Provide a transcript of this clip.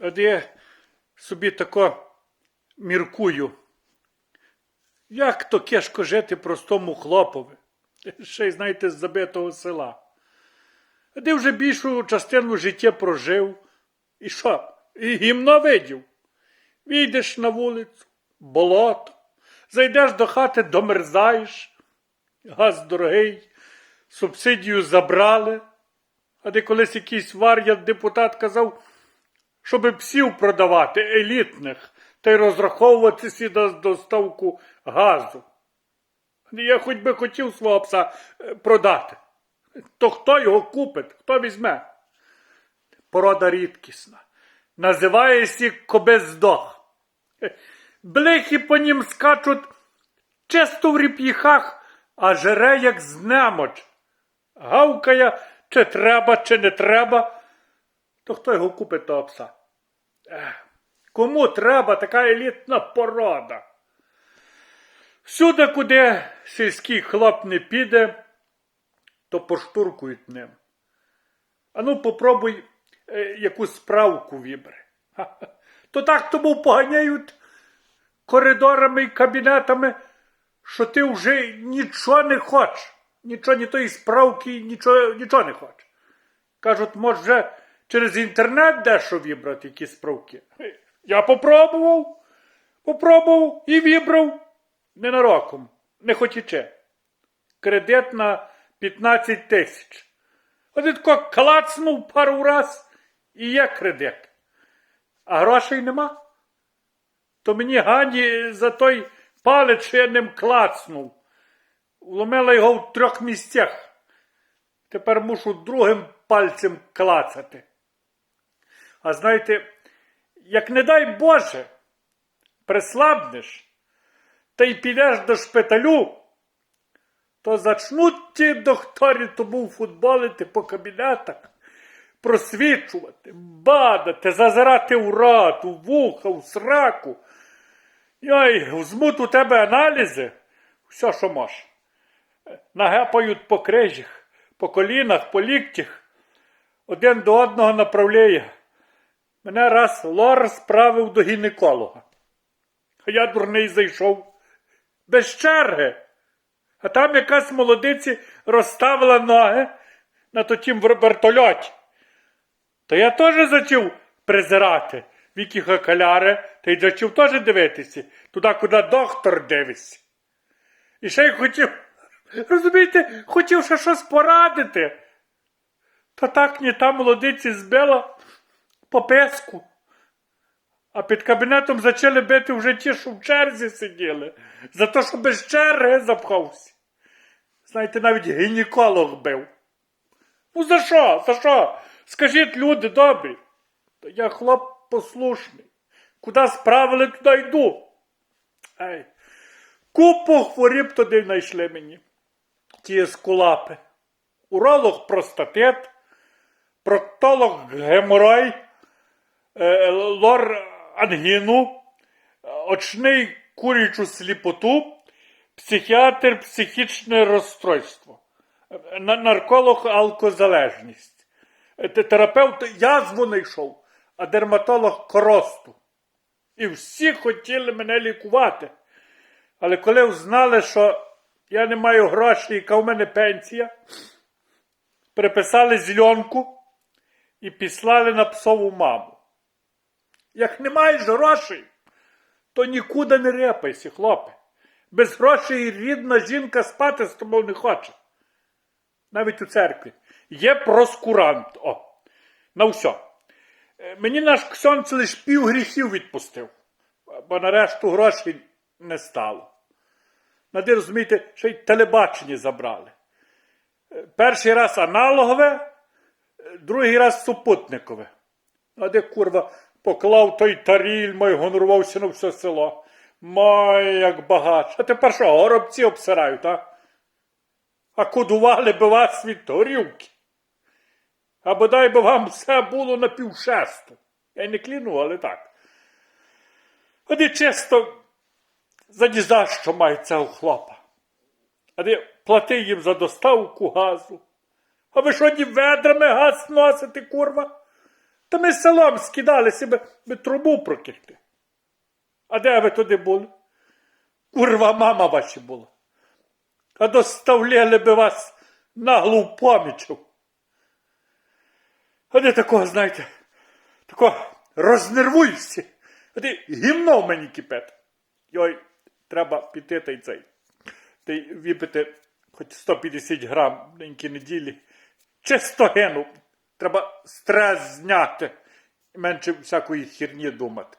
От я собі тако міркую. Як то кешко жити простому хлопові, ще й знаєте, з забитого села. Ти вже більшу частину життя прожив. І що? І гімно видів. Війдеш на вулицю, болото, зайдеш до хати, домерзаєш, газ дорогий, субсидію забрали. А де колись якийсь вар'ят депутат казав, щоб псів продавати елітних та й розраховуватися на доставку газу. Я хоч би хотів свого пса е, продати. То хто його купить, хто візьме? Порода рідкісна. Називається кобездох. Блехи по нім скачуть чисто в ріп'їхах, а жере, як знемоч. Гавкає, чи треба, чи не треба. То хто його купить того пса? Кому треба така елітна порода? Всюди, куди сільський хлоп не піде, то поштуркують ним. Ану, попробуй е, якусь справку. Ха-ха. То так тому поганяють коридорами і кабінетами, що ти вже нічого не хочеш. Нічого, ні тої справки, нічого, нічого не хочеш. Кажуть, може через інтернет дещо вибрати якісь справки. Я попробував, попробував і вибрав ненароком, не хотіче. Кредит на 15 тисяч. Один клацнув пару раз і є кредит. А грошей нема. То мені Гані за той палець, що я ним клацнув. Вломила його в трьох місцях. Тепер мушу другим пальцем клацати. А знаєте, як не дай Боже, прислабнеш та й підеш до шпиталю, то зачнуть ті докторі тому футболити по кабінетах, просвічувати, бадати, зазирати в рот, у вуха, у сраку. Йой, взмуть у тебе аналізи, все, що можеш. Нагепають по крижах, по колінах, по ліктях, один до одного направляє. Мене раз лор справив до гінеколога. А я дурний зайшов без черги. А там якась молодиці розставила ноги на тотім вертольоті. То я теж зачав презирати віки окуляри, та й зачав теж дивитися туди, куди доктор дивиться. І ще й хотів, розумієте, хотів ще щось порадити. Та так ні та молодиці збила по песку. А під кабінетом почали бити вже ті, що в черзі сиділи, за те, що без черги запхався. Знаєте, навіть гінеколог бив. Ну за що? За що? Скажіть, люди добрі. Та я хлоп послушний. Куди справили, туди йду. Ей. Купу хворіб туди знайшли мені. Ті скулапи. Уролог простатит, проктолог геморой, лор ангіну, очний курячу сліпоту, психіатр психічне розстройство, е, нарколог алкозалежність, е, те- терапевт язву знайшов, а дерматолог коросту. І всі хотіли мене лікувати. Але коли узнали, що я не маю грошей, яка в мене пенсія, приписали зільонку і післали на псову маму. Як не маєш грошей, то нікуди не репайся, хлопе. Без грошей рідна жінка спати з тобою не хоче. Навіть у церкві. Є проскурант. О, на все. Е, Мені наш ксьонц лиш пів гріхів відпустив, бо нарешту грошей не стало. Нади, розумієте, ще й телебачення забрали. Е, Перший раз аналогове, е, другий раз супутникове. А де курва поклав той таріль, мой гонорувався на все село. Май, як багач. А тепер що, горобці обсирають, а? А кодували би вас від горілки. А бодай би вам все було на півшесту. Я не кліну, але так. Вони чисто за ні що мають цього хлопа. А де плати їм за доставку газу. А ви що ні ведрами газ носите, курва? Та ми селом скидалися, би, би трубу прокихти. А де ви туди були? Курва мама ваші була. А доставляли би вас наглу помічу. А де такого, знаєте, такого рознервуєшся. А ти гімно мені кипить. Йой, треба піти та й цей. Та й випити хоч 150 грам ненькі неділі. Чисто гену. Треба стрес зняти. Менше всякої херні думати.